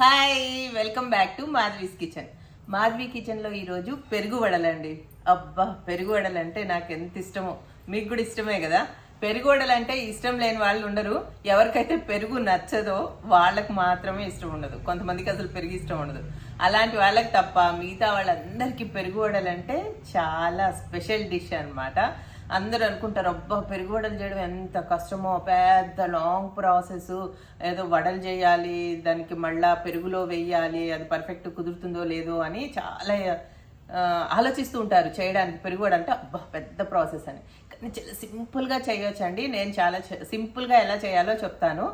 Hi welcome back to Madhavi's kitchen. Madhavi కిచెన్లో ఈరోజు పెరుగు వడలండి. అబ్బా పెరుగు వడలంటే నాకు ఎంత ఇష్టమో. మీకు కూడా ఇష్టమే కదా? పెరుగు వడలంటే ఇష్టం లేని వాళ్ళు ఉండరు. ఎవరికైతే పెరుగు నచ్చదో వాళ్ళకి మాత్రమే ఇష్టం ఉండదు. కొంతమందికి అసలు పెరుగు ఇష్టం ఉండదు. అలాంటి వాళ్ళకి తప్ప మిగతా వాళ్ళందరికీ పెరుగు వడలంటే చాలా స్పెషల్ డిష్ అనమాట అందరూ అనుకుంటారు అబ్బా పెరుగు వడలు చేయడం ఎంత కష్టమో పెద్ద లాంగ్ ప్రాసెస్ ఏదో వడలు చేయాలి దానికి మళ్ళా పెరుగులో వేయాలి అది పర్ఫెక్ట్ కుదురుతుందో లేదో అని చాలా ఆలోచిస్తూ ఉంటారు చేయడానికి పెరుగు వడ అంటే అబ్బా పెద్ద ప్రాసెస్ అని. కానీ చాలా సింపుల్గా చేయొచ్చండి నేను చాలా సింపుల్గా ఎలా చేయాలో చెప్తాను.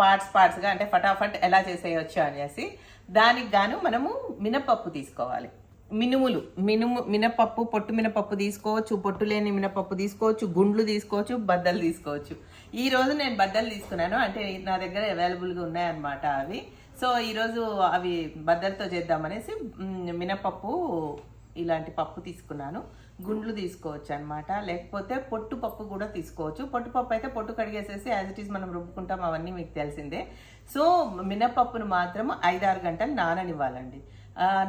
పార్ట్స్ పార్ట్స్గా అంటే ఫటాఫట్ ఎలా చేసేయచ్చు అనేసి. దానికి గాను మనము మినపప్పు తీసుకోవాలి. మినుములు మినుము మినపప్పు పొట్టు మినపప్పు తీసుకోవచ్చు పొట్టు లేని మినపప్పు తీసుకోవచ్చు గుండ్లు తీసుకోవచ్చు బద్దలు తీసుకోవచ్చు. ఈ రోజు నేను బద్దలు తీసుకున్నాను. అంటే నా దగ్గర అవైలబుల్గా ఉన్నాయన్నమాట అవి. సో ఈరోజు అవి బద్దలతో చేద్దామనేసి మినపప్పు ఇలాంటి పప్పు తీసుకున్నాను. గుండ్లు తీసుకోవచ్చు అనమాట లేకపోతే పొట్టు పప్పు కూడా తీసుకోవచ్చు. పొట్టు పప్పు అయితే పొట్టు కడిగేసేసి యాజ్ ఇట్ ఈస్ మనం రుబ్బుకుంటాం అవన్నీ మీకు తెలిసిందే. సో మినపప్పును మాత్రం ఐదారు గంటలు నాననివ్వాలండి.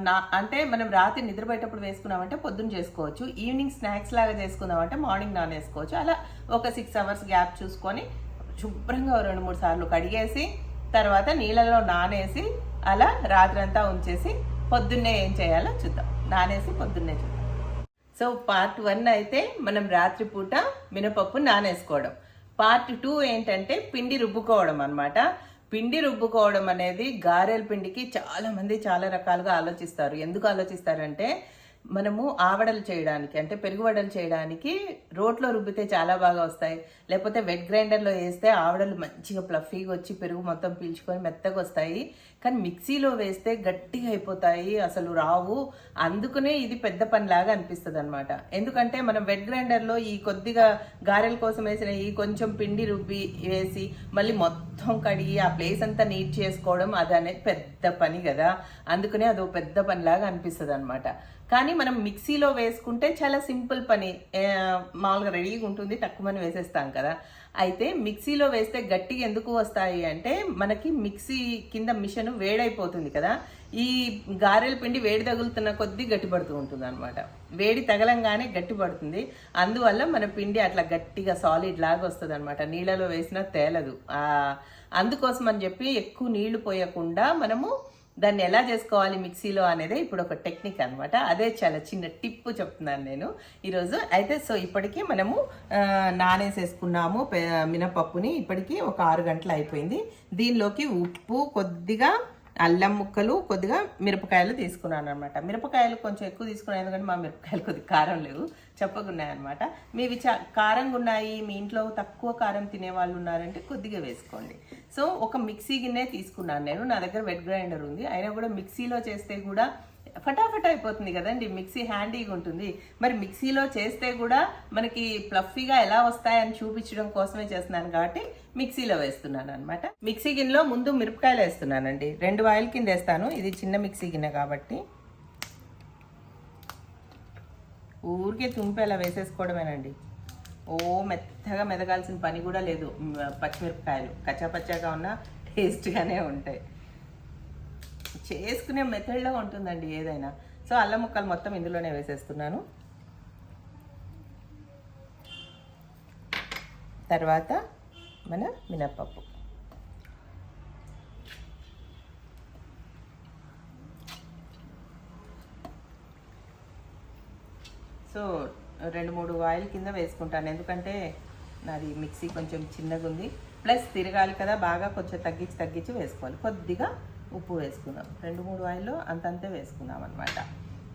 నా అంటే మనం రాత్రి నిద్రపోయేటప్పుడు వేసుకున్నామంటే పొద్దున్న చేసుకోవచ్చు. ఈవినింగ్ స్నాక్స్ లాగా చేసుకుందామంటే మార్నింగ్ నానేసుకోవచ్చు అలా ఒక సిక్స్ అవర్స్ గ్యాప్ చూసుకొని శుభ్రంగా రెండు మూడు సార్లు కడిగేసి తర్వాత నీళ్ళలో నానేసి అలా రాత్రంతా ఉంచేసి పొద్దున్నే ఏం చేయాలో చూద్దాం. నానేసి పొద్దున్నే చూద్దాం. సో పార్ట్ వన్ అయితే మనం రాత్రిపూట మినపప్పు నానేసుకోవడం. పార్ట్ టూ ఏంటంటే పిండి రుబ్బుకోవడం అనమాట పిండి రుబ్బుకోవడం అనేది గారెల పిండికి చాలామంది చాలా రకాలుగా ఆలోచిస్తారు. ఎందుకు ఆలోచిస్తారంటే మనము ఆవడలు చేయడానికి అంటే పెరుగు వడలు చేయడానికి రోట్లో రుబ్బితే చాలా బాగా వస్తాయి. లేకపోతే వెట్ గ్రైండర్లో వేస్తే ఆవడలు మంచిగా ప్లఫీగా వచ్చి పెరుగు మొత్తం పీల్చుకొని మెత్తగా వస్తాయి. కానీ మిక్సీలో వేస్తే గట్టిగా అయిపోతాయి అసలు రావు. అందుకనే ఇది పెద్ద పనిలాగా అనిపిస్తుంది అనమాట ఎందుకంటే మనం వెట్ గ్రైండర్లో ఈ కొద్దిగా గారెల కోసం వేసిన ఈ కొంచెం పిండి రుబ్బి వేసి మళ్ళీ మొత్తం కడిగి ఆ ప్లేస్ అంతా నీట్ చేసుకోవడం అది అనేది పెద్ద పని కదా. అందుకనే అది పెద్ద పనిలాగా అనిపిస్తుంది అనమాట కానీ మనం మిక్సీలో వేసుకుంటే చాలా సింపుల్ పని. మామూలుగా రెడీగా ఉంటుంది తక్కువ తక్కువని వేసేస్తాం కదా. అయితే మిక్సీలో వేస్తే గట్టిగా ఎందుకు వస్తాయి అంటే మనకి మిక్సీ కింద మిషన్ వేడైపోతుంది కదా. ఈ గారెల పిండి వేడి తగులుతున్న కొద్దీ గట్టిపడుతూ ఉంటుంది అనమాట వేడి తగలంగానే గట్టి పడుతుంది అందువల్ల మన పిండి అట్లా గట్టిగా సాలిడ్ లాగా వస్తుంది అనమాట నీళ్ళలో వేసినా తేలదు. అందుకోసం అని చెప్పి ఎక్కువ నీళ్ళు పోయకుండా మనము దాన్ని ఎలా చేసుకోవాలి మిక్సీలో అనేది ఇప్పుడు ఒక టెక్నిక్ అన్నమాట. అదే చాలా చిన్న టిప్ చెప్తున్నాను నేను ఈరోజు. అయితే సో ఇప్పటికీ మనము నానేసేసుకున్నాము మినపప్పుని. ఇప్పటికీ ఒక ఆరు గంటలు అయిపోయింది. దీనిలోకి ఉప్పు కొద్దిగా అల్లం ముక్కలు కొద్దిగా మిరపకాయలు తీసుకున్నాను అనమాట మిరపకాయలు కొంచెం ఎక్కువ తీసుకున్నాను ఎందుకంటే మా మిరపకాయలు కొద్దిగా కారం లేవు. చెప్పకున్నాయి అనమాట మీవి చా కారంగా ఉన్నాయి మీ ఇంట్లో తక్కువ కారం తినే వాళ్ళు ఉన్నారంటే కొద్దిగా వేసుకోండి. సో ఒక మిక్సీ గిన్నె తీసుకున్నాను నేను. నా దగ్గర వెట్ గ్రైండర్ ఉంది. అయినా కూడా మిక్సీలో చేస్తే కూడా ఫటాఫట్ అయిపోతుంది కదండి. మిక్సీ హ్యాండీగా ఉంటుంది. మరి మిక్సీలో చేస్తే కూడా మనకి ప్లఫీగా ఎలా వస్తాయని చూపించడం కోసమే చేస్తున్నాను కాబట్టి మిక్సీలో వేస్తున్నాను అనమాట మిక్సీ గిన్నెలో ముందు మిరపకాయలు వేస్తున్నానండి. రెండు ఆయిల్ కింద వేస్తాను. ఇది చిన్న మిక్సీ గిన్నె కాబట్టి. ఊరికే తుంపేలా వేసేసుకోవడమేనండి. ఓ మెత్తగా మెదగాల్సిన పని కూడా లేదు. పచ్చిమిరపకాయలు. కచ్చాపచ్చాగా ఉన్న టేస్ట్గానే ఉంటాయి. చేసుకునే మెథడ్లో ఉంటుందండి ఏదైనా. సో అల్లం ముక్కలు మొత్తం ఇందులోనే వేసేస్తున్నాను. తర్వాత మన మినప్పప్పు. సో రెండు మూడు ఆయిల్ కింద వేసుకుంటాను. ఎందుకంటే నాది మిక్సీ కొంచెం చిన్నగా ఉంది ప్లస్ తిరగాలి కదా బాగా కొంచెం తగ్గించి తగ్గించి వేసుకోవాలి. కొద్దిగా ఉప్పు వేసుకుందాం. రెండు మూడు ఆయిల్లో అంతంతే వేసుకుందాం అనమాట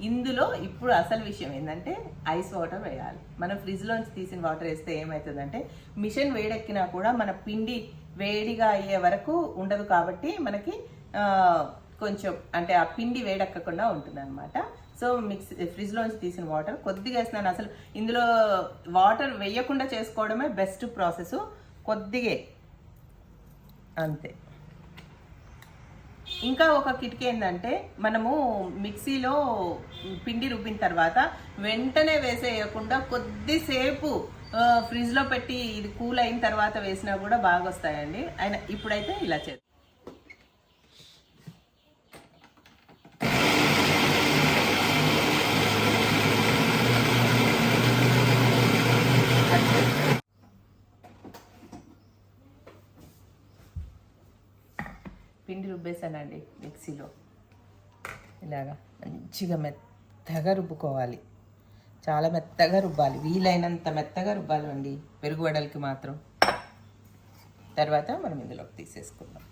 ఇందులో ఇప్పుడు అసలు విషయం ఏంటంటే ఐస్ వాటర్ వేయాలి. మనం ఫ్రిడ్జ్లోంచి తీసిన వాటర్ వేస్తే ఏమవుతుందంటే మిషన్ వేడెక్కినా కూడా మన పిండి వేడిగా అయ్యే వరకు ఉండదు కాబట్టి మనకి కొంచెం అంటే ఆ పిండి వేడెక్కకుండా ఉంటుంది అనమాట సో మిక్స్ ఫ్రిడ్జ్లోంచి eh, తీసిన వాటర్ కొద్దిగా వేస్తున్నాను. అసలు ఇందులో వాటర్ వేయకుండా చేసుకోవడమే బెస్ట్ ప్రాసెస్ కొద్దిగే. అంతే. ఇంకా ఒక కిటికీ ఏంటంటే మనము మిక్సీలో పిండి రుబ్బిన తర్వాత వెంటనే వేసేయకుండా కొద్దిసేపు eh, ఫ్రిడ్జ్లో పెట్టి ఇది కూల్ అయిన తర్వాత వేసినా కూడా బాగా వస్తాయండి అయినా ఇప్పుడైతే ఇలా చేద్దాం. పిండి రుబ్బేసానండి మిక్సీలో. ఇలాగా మంచిగా మెత్తగా రుబ్బుకోవాలి. చాలా మెత్తగా రుబ్బాలి. వీలైనంత మెత్తగా రుబ్బాలండి. పెరుగు వడలకి మాత్రం. తర్వాత మనం ఇందులోకి తీసేసుకుందాం.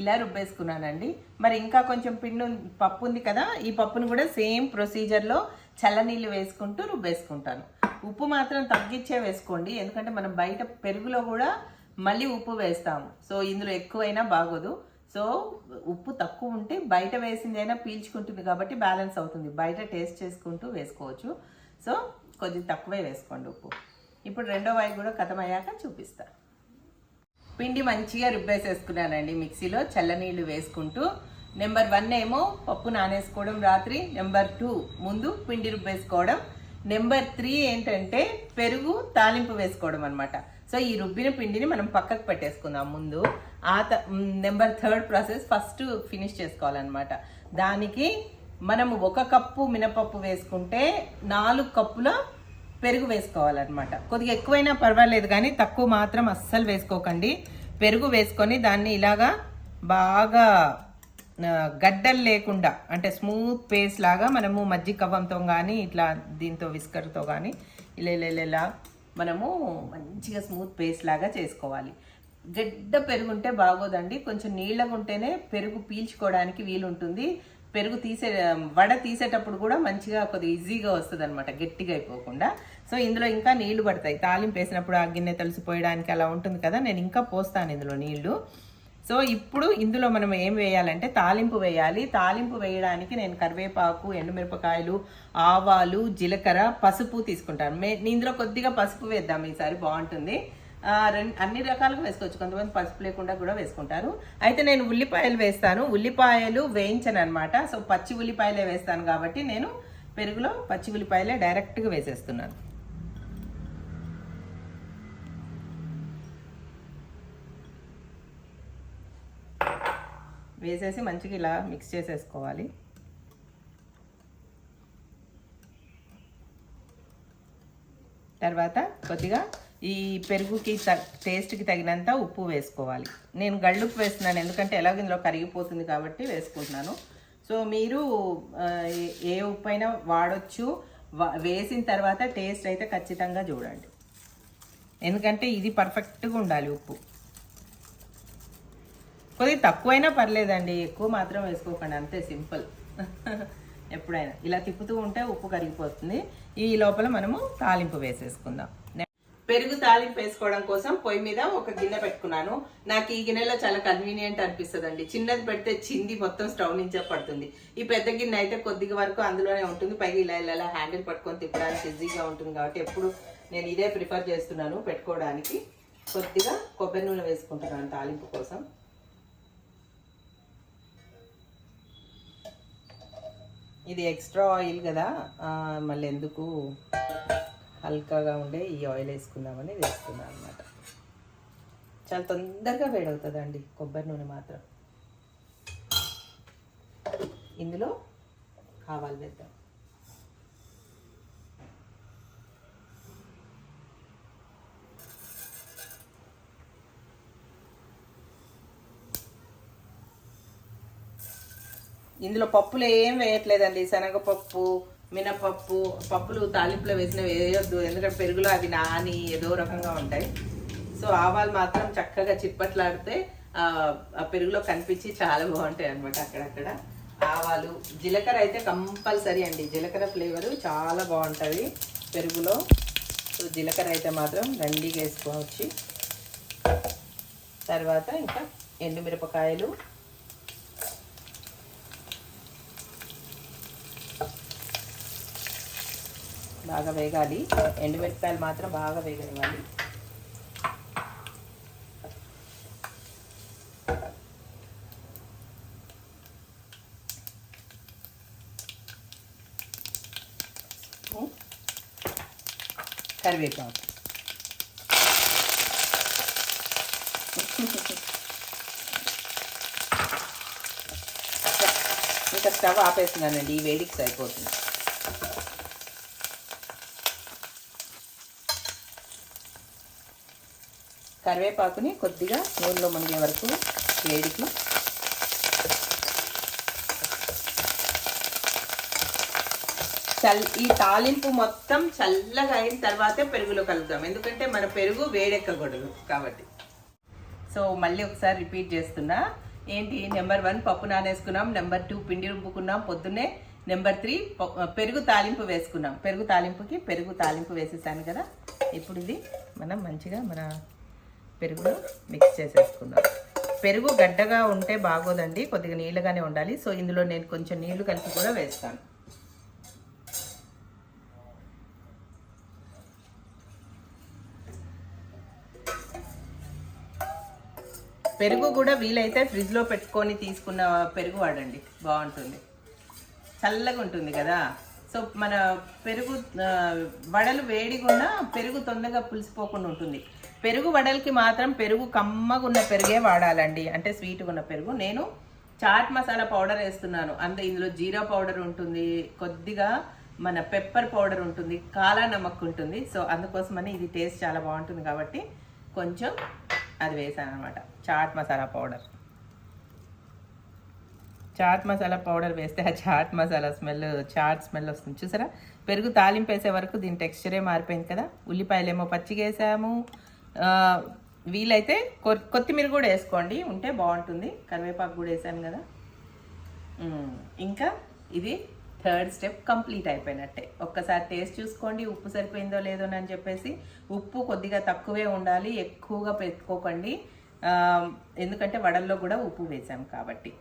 ఇలా రుబ్బేసుకున్నానండి. మరి ఇంకా కొంచెం పిండి పప్పు ఉంది కదా ఈ పప్పును కూడా సేమ్ ప్రొసీజర్లో చల్లనీళ్ళు వేసుకుంటూ రుబ్బేసుకుంటాను. ఉప్పు మాత్రం తగ్గించే వేసుకోండి ఎందుకంటే మనం బయట పెరుగులో కూడా మళ్ళీ ఉప్పు వేస్తాము. సో ఇందులో ఎక్కువైనా బాగోదు. సో ఉప్పు తక్కువ ఉంటే బయట వేసిందైనా పీల్చుకుంటుంది కాబట్టి బ్యాలెన్స్ అవుతుంది. బయట టేస్ట్ చేసుకుంటూ వేసుకోవచ్చు. సో కొద్దిగా తక్కువే వేసుకోండి ఉప్పు. ఇప్పుడు రెండో వాయి కూడా కథమయ్యాక చూపిస్తాను పిండి మంచిగా రుబ్బేసేసుకున్నానండి మిక్సీలో చల్లనీళ్ళు వేసుకుంటూ. నెంబర్ వన్ ఏమో పప్పు నానేసుకోవడం రాత్రి. నెంబర్ టూ ముందు పిండి రుబ్బేసుకోవడం. నెంబర్ త్రీ ఏంటంటే పెరుగు తాలింపు వేసుకోవడం అనమాట సో ఈ రుబ్బిన పిండిని మనం పక్కకు పెట్టేసుకుందాం ముందు. ఆ number third process first finish చేసుకోవాలన్నమాట. దానికి మనము ఒక కప్పు మినపప్పు వేసుకుంటే నాలుగు కప్పుల పెరుగు వేసుకోవాలన్నమాట. కొద్దిగా ఎక్కువైనా పర్వాలేదు కానీ తక్కువ మాత్రం అస్సలు వేసుకోకండి. పెరుగు వేసుకొని దాన్ని ఇలాగా బాగా గడ్డలు లేకుండా అంటే స్మూత్ పేస్ట్ లాగా మనము మజ్జి కవ్వంతో కానీ ఇట్లా దీంతో విస్కర్తో కానీ ఇలా ఇలా ఇలా ఇలా మనము మంచిగా స్మూత్ పేస్ట్ లాగా చేసుకోవాలి. గడ్డ పెరుగు ఉంటే బాగోదండి. కొంచెం నీళ్ళగా ఉంటేనే పెరుగు పీల్చుకోవడానికి వీలుంటుంది. పెరుగు తీసే వడ తీసేటప్పుడు కూడా మంచిగా కొద్దిగా ఈజీగా వస్తుంది అనమాట గట్టిగా అయిపోకుండా. సో ఇందులో ఇంకా నీళ్ళు పడతాయి. తాలింపు వేసినప్పుడు ఆ గిన్నె తలిసిపోయడానికి అలా ఉంటుంది కదా నేను ఇంకా పోస్తాను ఇందులో నీళ్ళు. సో ఇప్పుడు ఇందులో మనం ఏం వేయాలంటే తాలింపు వేయాలి. తాలింపు వేయడానికి నేను కరివేపాకు ఎండుమిరపకాయలు ఆవాలు జీలకర్ర పసుపు తీసుకుంటాను. మే ఇందులో కొద్దిగా పసుపు వేద్దాం ఈసారి బాగుంటుంది. రెండు అన్ని రకాలుగా వేసుకోవచ్చు. కొంతమంది పసుపు లేకుండా కూడా వేసుకుంటారు. అయితే నేను ఉల్లిపాయలు వేస్తాను. ఉల్లిపాయలు వేయించను అనమాట సో పచ్చి ఉల్లిపాయలే వేస్తాను కాబట్టి నేను పెరుగులో పచ్చి ఉల్లిపాయలే డైరెక్ట్గా వేసేస్తున్నాను. వేసేసి మంచిగా ఇలా మిక్స్ చేసేసుకోవాలి. తర్వాత కొద్దిగా ఈ పెరుగుకి త టేస్ట్కి తగినంత ఉప్పు వేసుకోవాలి. నేను గళ్ళుప్పు వేస్తున్నాను ఎందుకంటే ఎలాగ ఇందులో కరిగిపోతుంది కాబట్టి వేసుకుంటున్నాను. సో మీరు ఏ- ఉప్పు అయినా వాడొచ్చు. వేసిన తర్వాత టేస్ట్ అయితే ఖచ్చితంగా చూడండి. ఎందుకంటే ఇది పర్ఫెక్ట్గా ఉండాలి ఉప్పు. కొద్దిగా తక్కువైనా పర్లేదండి ఎక్కువ మాత్రం వేసుకోకండి అంతే సింపుల్. ఎప్పుడైనా. ఇలా తిప్పుతూ ఉంటే ఉప్పు కరిగిపోతుంది. ఈ లోపల మనము తాలింపు వేసేసుకుందాం. పెరుగు తాలింపు వేసుకోవడం కోసం పొయ్యి మీద ఒక గిన్నె పెట్టుకున్నాను. నాకు ఈ గిన్నెలో చాలా కన్వీనియంట్ అనిపిస్తుంది అండి చిన్నది పెడితే చింది మొత్తం స్టవ్ నుంచే పడుతుంది. ఈ పెద్ద గిన్నె అయితే కొద్దిగా వరకు అందులోనే ఉంటుంది. పైగా ఇలా ఇలా హ్యాండిల్ పట్టుకొని తిప్పడానికి ఈజీగా ఉంటుంది కాబట్టి ఎప్పుడు నేను ఇదే ప్రిఫర్ చేస్తున్నాను పెట్టుకోవడానికి. కొద్దిగా కొబ్బరి నూనె వేసుకుంటున్నాను తాలింపు కోసం. ఇది ఎక్స్ట్రా ఆయిల్ కదా. మళ్ళీ ఎందుకు హల్కాగా ఉండే ఈ ఆయిల్ వేసుకుందామని వేసుకున్నాను అనమాట చాలా తొందరగా వేడవుతుందండి కొబ్బరి నూనె మాత్రం. ఇందులో ఆవాలు వేద్దాం. ఇందులో పప్పులు ఏం వేయట్లేదండి. శనగపప్పు మినపప్పు పప్పులు తాలింపులో వేసిన వేయొద్దు. ఎందుకంటే పెరుగులో అవి నాని ఏదో రకంగా ఉంటాయి. సో ఆవాలు మాత్రం చక్కగా చిప్పట్లాడితే ఆ పెరుగులో కనిపించి చాలా బాగుంటాయి అనమాట అక్కడక్కడ. ఆవాలు జీలకర్ర అయితే కంపల్సరీ అండి. జీలకర్ర ఫ్లేవర్ చాలా బాగుంటుంది పెరుగులో. సో జీలకర్ర అయితే మాత్రం దండిగా వేసుకోవచ్చు. తర్వాత ఇంకా ఎండుమిరపకాయలు బాగా వేగాలి. ఎండుమిరపకాయలు మాత్రం బాగా వేగనివ్వాలి. కరివేపాకు. ఇంకా స్టవ్ ఆపేస్తున్నానండి. ఈ వేడికి సరిపోతుంది. కరివేపాకుని కొద్దిగా నూనెలో మునిగే వరకు వేడికి చల్ ఈ తాలింపు మొత్తం చల్లగా అయిన తర్వాతే పెరుగులో కలుపుతాం. ఎందుకంటే మన పెరుగు వేడెక్కకూడదు కాబట్టి. సో మళ్ళీ ఒకసారి రిపీట్ చేస్తున్నా. ఏంటి? నెంబర్ వన్ పప్పు నానేసుకున్నాం. నెంబర్ టూ పిండి రుబ్బుకున్నాం. పొద్దున్నే నెంబర్ త్రీ పెరుగు తాలింపు వేసుకున్నాం. పెరుగు తాలింపుకి పెరుగు తాలింపు వేసేసాను కదా. ఇప్పుడు ఇది మనం మంచిగా మన పెరుగును మిక్స్ చేసేసుకుందాం. పెరుగు గడ్డగా ఉంటే బాగోదండి కొద్దిగా నీళ్ళగానే ఉండాలి. సో ఇందులో నేను కొంచెం నీళ్ళు కలిపి కూడా వేస్తాను. పెరుగు కూడా వీలైతే ఫ్రిడ్జ్లో పెట్టుకొని తీసుకున్న పెరుగు వాడండి. బాగుంటుంది. చల్లగా ఉంటుంది కదా. సో మన పెరుగు వడలు వేడిగా పెరుగు తొందరగా పులిసిపోకుండా ఉంటుంది. పెరుగు వడలకి మాత్రం పెరుగు కమ్మగా ఉన్న పెరుగే వాడాలండి. అంటే స్వీట్గా ఉన్న పెరుగు. నేను చాట్ మసాలా పౌడర్ వేస్తున్నాను. అంతే ఇందులో జీరా పౌడర్ ఉంటుంది. కొద్దిగా మన పెప్పర్ పౌడర్ ఉంటుంది. కాలా నమక్ ఉంటుంది. సో అందుకోసమని ఇది టేస్ట్ చాలా బాగుంటుంది కాబట్టి కొంచెం అది వేసాను అనమాట చాట్ మసాలా పౌడర్. చాట్ మసాలా పౌడర్ వేస్తే ఆ చాట్ మసాలా స్మెల్ చాట్ స్మెల్ వస్తుంది. చూసారా? పెరుగు తాలింపు వేసే వరకు దీని టెక్స్చరే మారిపోయింది కదా. ఉల్లిపాయలేమో పచ్చిగా వేసాము వీలైతే కొ- కొత్తిమీర కూడా వేసుకోండి. ఉంటే బాగుంటుంది. కరివేపాకు కూడా వేసాను కదా. ఇంకా ఇది థర్డ్ స్టెప్ కంప్లీట్ అయిపోయినట్టే. ఒక్కసారి టేస్ట్ చూసుకోండి. ఉప్పు సరిపోయిందో లేదో అని చెప్పేసి ఉప్పు కొద్దిగా తక్కువే ఉండాలి. ఎక్కువగా పెట్టుకోకండి. ఎందుకంటే వడల్లో కూడా ఉప్పు వేసాం కాబట్టి.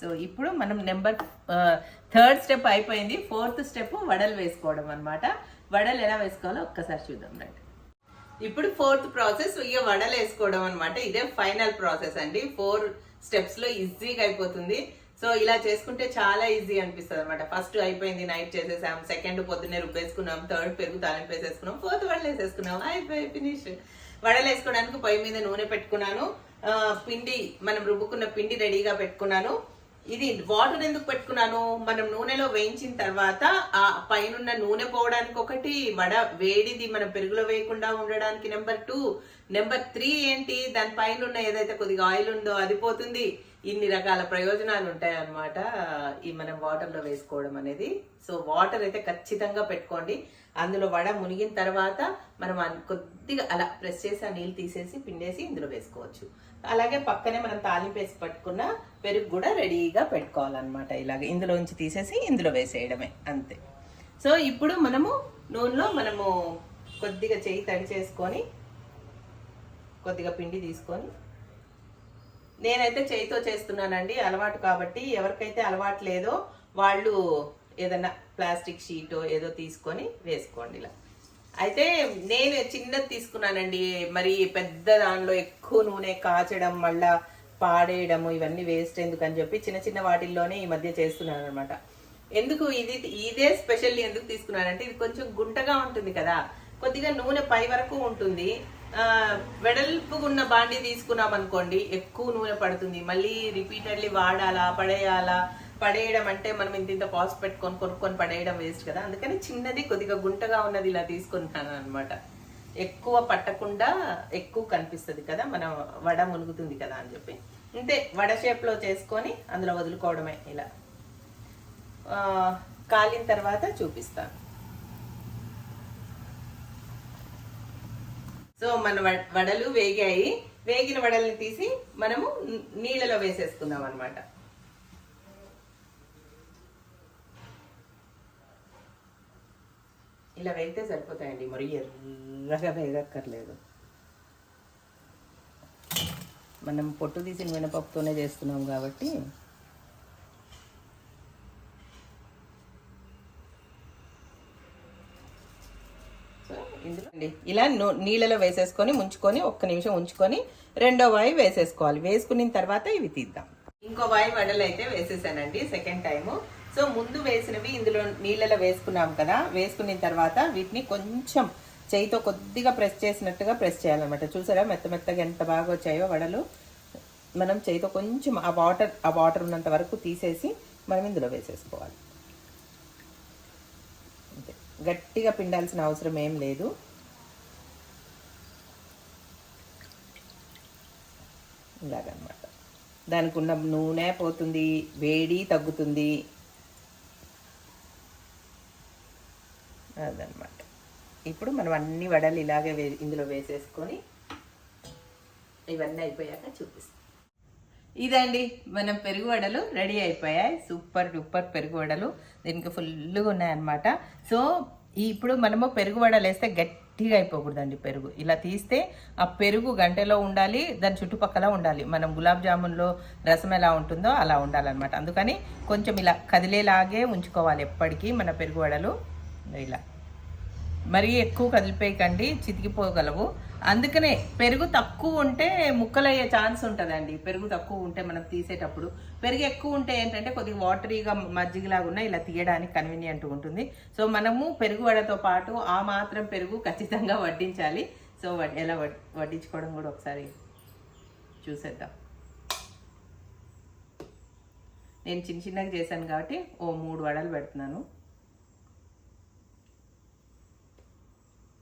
సో ఇప్పుడు మనం నెంబర్ థర్డ్ స్టెప్ అయిపోయింది. ఫోర్త్ స్టెప్ వడలు వేసుకోవడం అనమాట వడలు ఎలా వేసుకోవాలో ఒక్కసారి చూద్దాం రండి. ఇప్పుడు ఫోర్త్ ప్రాసెస్ ఇక వడలు వేసుకోవడం అనమాట ఇదే ఫైనల్ ప్రాసెస్ అండి. ఫోర్ స్టెప్స్లో ఈజీగా అయిపోతుంది. సో ఇలా చేసుకుంటే చాలా ఈజీ అనిపిస్తుంది అనమాట ఫస్ట్ అయిపోయింది నైట్ చేసేసాం. సెకండ్ పొద్దున్నే రుబ్బేసుకున్నాం. థర్డ్ పెరుగు తాలింపు వేసేసుకున్నాం. ఫోర్త్ వడలు వేసేసుకున్నాం. అయిపోయి ఫినిష్. వడలు వేసుకోవడానికి పొయ్యి మీద నూనె పెట్టుకున్నాను. పిండి మనం రుబ్బుకున్న పిండి రెడీగా పెట్టుకున్నాను. ఇది వాటర్ ఎందుకు పెట్టుకున్నాను? మనం నూనెలో వేయించిన తర్వాత ఆ పైనున్న నూనె పోవడానికి ఒకటి వడ వేడిది మనం పెరుగులో వేయకుండా ఉండడానికి. నెంబర్ టూ నెంబర్ త్రీ ఏంటి? దాని పైన ఉన్న ఏదైతే కొద్దిగా ఆయిల్ ఉందో అది పోతుంది. ఇన్ని రకాల ప్రయోజనాలు ఉంటాయి అన్నమాట ఈ మనం వాటర్లో వేసుకోవడం అనేది. సో వాటర్ అయితే ఖచ్చితంగా పెట్టుకోండి. అందులో వడ మునిగిన తర్వాత మనం కొద్దిగా అలా ప్రెస్ చేసి ఆ నీళ్ళు తీసేసి పిండేసి ఇందులో వేసుకోవచ్చు. అలాగే పక్కనే మనం తాలింపు వేసి పట్టుకున్న పెరుగు కూడా రెడీగా పెట్టుకోవాలన్నమాట ఇలాగ. ఇందులోంచి తీసేసి ఇందులో వేసేయడమే అంతే. సో ఇప్పుడు మనము నూనెలో మనము కొద్దిగా చేయి తడి చేసుకొని కొద్దిగా పిండి తీసుకొని నేనైతే చేయితో చేస్తున్నానండి అలవాటు కాబట్టి ఎవరికైతే అలవాటు లేదో వాళ్ళు ఏదైనా ప్లాస్టిక్ షీటో ఏదో తీసుకొని వేసుకోండి ఇలా. అయితే నేను చిన్నది తీసుకున్నానండి మరి పెద్ద దానిలో ఎక్కువ నూనె కాచడం మళ్ళా పాడేయడము ఇవన్నీ వేస్ట్ ఎందుకని చెప్పి చిన్న చిన్న వాటిల్లోనే ఈ మధ్య చేస్తున్నాను అనమాట ఎందుకు ఇది ఇదే స్పెషల్ ఎందుకు తీసుకున్నానంటే ఇది కొంచెం గుంటగా ఉంటుంది కదా కొద్దిగా నూనె పై వరకు ఉంటుంది. ఆ, వెడల్పుగా ఉన్న బాండి తీసుకున్నాం అనుకోండి ఎక్కువ నూనె పడుతుంది. మళ్ళీ రిపీటెడ్లీ వాడాలా పడేయాలా పడేయడం అంటే మనం ఇంత ఇంత పాస్ పెట్టుకొని కొనుక్కొని పడేయడం వేస్ట్ కదా. అందుకని చిన్నది కొద్దిగా గుంటగా ఉన్నది ఇలా తీసుకుంటాను అనమాట ఎక్కువ పట్టకుండా ఎక్కువ కనిపిస్తుంది కదా మనం వడ మునుగుతుంది కదా అని చెప్పి. అంతే వడ షేప్లో చేసుకొని అందులో వదులుకోవడమే ఇలా. కాలిన తర్వాత చూపిస్తాను. సో మన వడలు వేగాయి. వేగిన వడల్ని తీసి మనము నీళ్ళలో వేసేసుకుందాం అనమాట ఇలా వేస్తే సరిపోతాయండి. మరి ఎర్రగా వేగక్కర్లేదు. మనం పొట్టు తీసిన మినపప్పుతోనే చేస్తున్నాం కాబట్టి సో ఇందులో అండి. ఇలా నీళ్ళలో వేసేసుకొని ముంచుకొని ఒక్క నిమిషం ఉంచుకొని రెండో వాయి వేసేసుకోవాలి. వేసుకున్న తర్వాత ఇవి తీద్దాం. ఇంకో వాయి వడలు అయితే వేసేసానండి సెకండ్ టైము. సో ముందు వేసినవి ఇందులో నీళ్ళలో వేసుకున్నాం కదా వేసుకున్న తర్వాత వీటిని కొంచెం చేయితో కొద్దిగా ప్రెస్ చేసినట్టుగా ప్రెస్ చేయాలన్నమాట. చూసారా మెత్త మెత్తగా ఎంత బాగా వచ్చాయో వడలు? మనం చేయితో కొంచెం ఆ వాటర్ ఆ వాటర్ ఉన్నంత వరకు తీసేసి మనం ఇందులో వేసేసుకోవాలి. గట్టిగా పిండాల్సిన అవసరం ఏం లేదు. ఇలాగనమాట దానికి ఉన్న నూనె పోతుంది వేడి తగ్గుతుంది. అదనమాట ఇప్పుడు మనం అన్ని వడలు ఇలాగే వే ఇందులో వేసేసుకొని ఇవన్నీ అయిపోయాక చూపిస్తాం. ఇదండి మనం పెరుగు వడలు రెడీ అయిపోయాయి. సూపర్ డూపర్ పెరుగు వడలు. దీనికి ఫుల్గా ఉన్నాయన్నమాట సో ఇప్పుడు మనము పెరుగు వడలు వేస్తే గట్టిగా అయిపోకూడదండి పెరుగు. ఇలా తీస్తే ఆ పెరుగు గంటలో ఉండాలి దాని చుట్టుపక్కల ఉండాలి. మనం గులాబ్ జామున్లో రసం ఎలా ఉంటుందో అలా ఉండాలన్నమాట. అందుకని కొంచెం ఇలా కదిలేలాగే ఉంచుకోవాలి ఎప్పటికీ మన పెరుగు వడలు. ఇలా. మరీ ఎక్కువ కదిలిపోయకండి చితికిపోగలవు. అందుకనే పెరుగు తక్కువ ఉంటే ముక్కలయ్యే ఛాన్స్ ఉంటుందండి. పెరుగు తక్కువ ఉంటే మనం తీసేటప్పుడు. పెరుగు ఎక్కువ ఉంటే ఏంటంటే కొద్దిగా వాటరీగా మజ్జిగలాగా ఉన్న ఇలా తీయడానికి కన్వీనియంట్ ఉంటుంది. సో మనము పెరుగు వడతో పాటు ఆ మాత్రం పెరుగు ఖచ్చితంగా వడ్డించాలి. సో వడ్- ఎలా వడ్ వడ్డించుకోవడం కూడా ఒకసారి చూసేద్దాం. నేను చిన్న చిన్నగా చేశాను కాబట్టి ఓ మూడు వడలు పెడుతున్నాను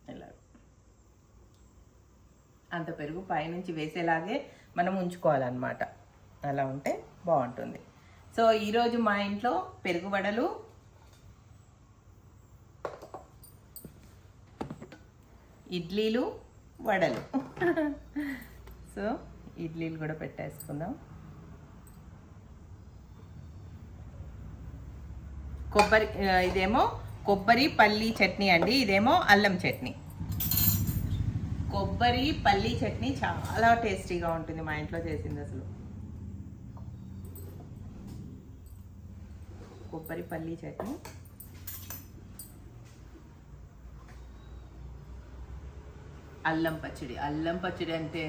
ఇలా అంత పెరుగు పైనుంచి వేసేలాగే మనం ఉంచుకోవాలన్నమాట. అలా ఉంటే బాగుంటుంది. సో ఈరోజు మా ఇంట్లో పెరుగు వడలు ఇడ్లీలు వడలు. సో ఇడ్లీలు కూడా పెట్టేసుకుందాం. కొబ్బరి ఇదేమో కొబ్బరి పల్లి చట్నీ అండి. ఇదేమో అల్లం చట్నీ. కొబ్బరి పల్లీ చట్నీ చాలా టేస్టీగా ఉంటుంది మా ఇంట్లో చేసింది అసలు. కొబ్బరి పల్లీ చట్నీ. అల్లం పచ్చడి. అల్లం పచ్చడి అంటే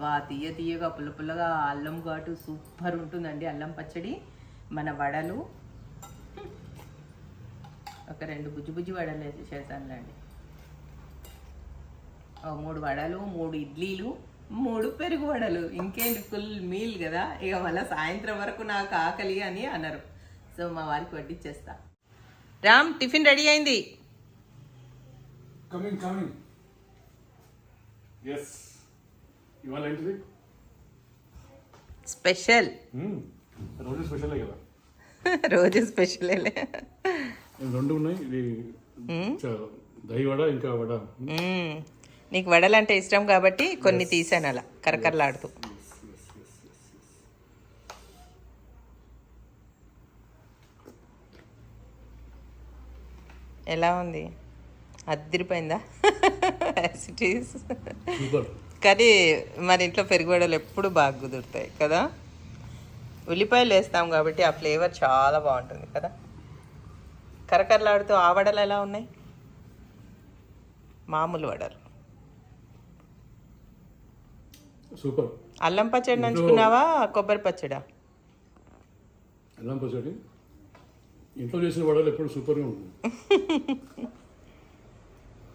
బా తీయ తీయగా పుల్ల పుల్లగా అల్లం ఘాటు సూపర్ ఉంటుందండి అల్లం పచ్చడి. మన వడలు. ఒక రెండు బుజ్జి బుజ్జి వడలు వేసి చేశానులేండి మూడు వడలు మూడు ఇడ్లీలు మూడు పెరుగు వడలు. ఇంకేంటి ఫుల్ మీల్ కదా? ఇక మళ్ళీ సాయంత్రం వరకు నాకు ఆకలి అని అన్నారు సో మా వారికి వడ్డిచ్చేస్తా. రామ్ టిఫిన్ రెడీ అయింది? కమింగ్ కమింగ్ ఎస్ ఇవాళ ఏంటిది? స్పెషల్. మ్మ్. రోజు స్పెషలే కదా. రోజు స్పెషలే ఇవి రెండు ఉన్నాయి. ఇది చ- దహి వడ ఇంకా వడ. నీకు వడలంటే ఇష్టం కాబట్టి కొన్ని తీసాను అలా. కరకరలాడుతూ. ఎలా ఉంది? అద్దరిపోయిందా? కానీ మన ఇంట్లో పెరుగువడలు ఎప్పుడు బాగా కుదురుతాయి కదా? ఉల్లిపాయలు వేస్తాం కాబట్టి ఆ ఫ్లేవర్ చాలా బాగుంటుంది కదా? కరకరలాడుతూ ఆ వడలు ఎలా ఉన్నాయి? మామూలు వడలు. సూపర్. అల్లం పచ్చడి నంచుకున్నావా కొబ్బరి పచ్చడా? అల్లం పచ్చడి. ఇంట్లో చేసిన వడలు ఎప్పుడు సూపర్గా ఉంటుంది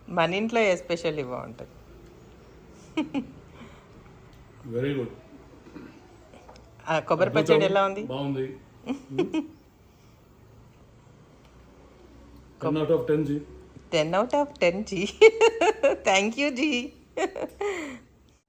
మన ఇంట్లో ఎస్పెషల్లీ బాగుంటుంది? వెరీ గుడ్ ఆ కొబ్బరి పచ్చడి ఎలా ఉంది? బాగుంది. Ten out of ten G ten out of ten G thank you G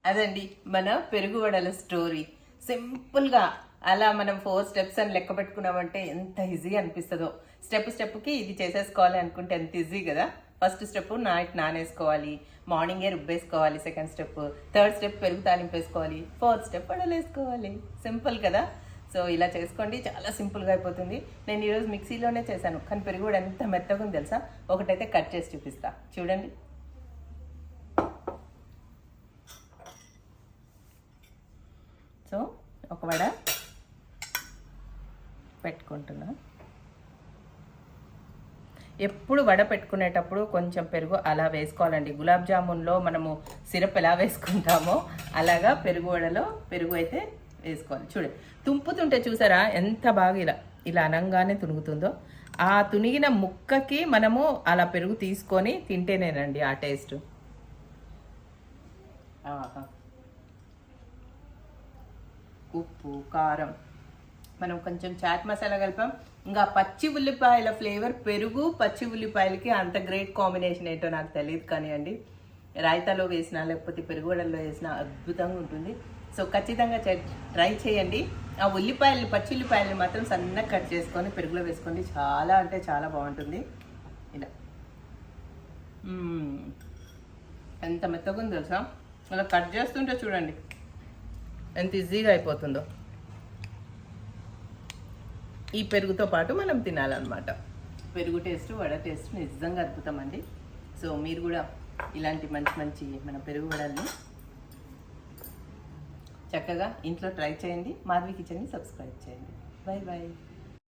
అదండి మన పెరుగు వడల స్టోరీ. సింపుల్గా అలా మనం ఫోర్ స్టెప్స్ అని లెక్క పెట్టుకున్నామంటే ఎంత ఈజీ అనిపిస్తుందో. స్టెప్ స్టెప్కి ఇది చేసేసుకోవాలి అనుకుంటే ఎంత ఈజీ కదా. ఫస్ట్ స్టెప్ నైట్ నానేసుకోవాలి మార్నింగే రుబ్బేసుకోవాలి సెకండ్ స్టెప్ థర్డ్ స్టెప్ పెరుగు తాలింపు వేసుకోవాలి ఫోర్త్ స్టెప్ వడలేసుకోవాలి. సింపుల్ కదా. సో ఇలా చేసుకోండి చాలా సింపుల్గా అయిపోతుంది. నేను ఈరోజు మిక్సీలోనే చేశాను కానీ పెరుగు కూడా ఎంత మెత్తగా ఉంది తెలుసా? ఒకటైతే కట్ చేసి చూపిస్తా. చూడండి. సో ఒక వడ పెట్టుకుంటున్నా. ఎప్పుడు వడ పెట్టుకునేటప్పుడు కొంచెం పెరుగు అలా వేసుకోవాలండి. గులాబ్ జామున్లో మనము సిరప్ ఎలా వేసుకుంటామో అలాగా పెరుగు వడలో పెరుగు అయితే వేసుకోవాలి. చూడండి తుంపుతుంటే చూసారా ఎంత బాగా ఇలా ఇలా అనంగానే తునుగుతుందో. ఆ తునిగిన ముక్కకి మనము అలా పెరుగు తీసుకొని తింటేనేనండి ఆ టేస్ట్. ఆహా. ఉప్పు కారం. మనం కొంచెం చాట్ మసాలా కలిపాం. ఇంకా పచ్చి ఉల్లిపాయల ఫ్లేవర్ పెరుగు పచ్చి ఉల్లిపాయలకి అంత గ్రేట్ కాంబినేషన్ ఏంటో నాకు తెలియదు కానివ్వండి రాయితాలో వేసినా లేకపోతే పెరుగువడల్లో వేసినా అద్భుతంగా ఉంటుంది. సో ఖచ్చితంగా ట్రై చేయండి. ఆ ఉల్లిపాయలు పచ్చి ఉల్లిపాయలు మాత్రం సన్నగా కట్ చేసుకొని పెరుగులో వేసుకోండి. చాలా అంటే చాలా బాగుంటుంది. ఇలా. ఎంత మెత్తగా తెలుసా? అలా కట్ చేస్తుంటే చూడండి. ఎంత ఈజీగా అయిపోతుందో. ఈ పెరుగుతో పాటు మనం తినాలన్నమాట. పెరుగు టేస్ట్ వడ టేస్ట్ నిజంగా అద్భుతం అండి సో మీరు కూడా ఇలాంటి మంచి మంచి మన పెరుగు వడల్ని చక్కగా ఇంట్లో ట్రై చేయండి. మాధవి కిచెన్ని సబ్స్క్రైబ్ చేయండి. Bye bye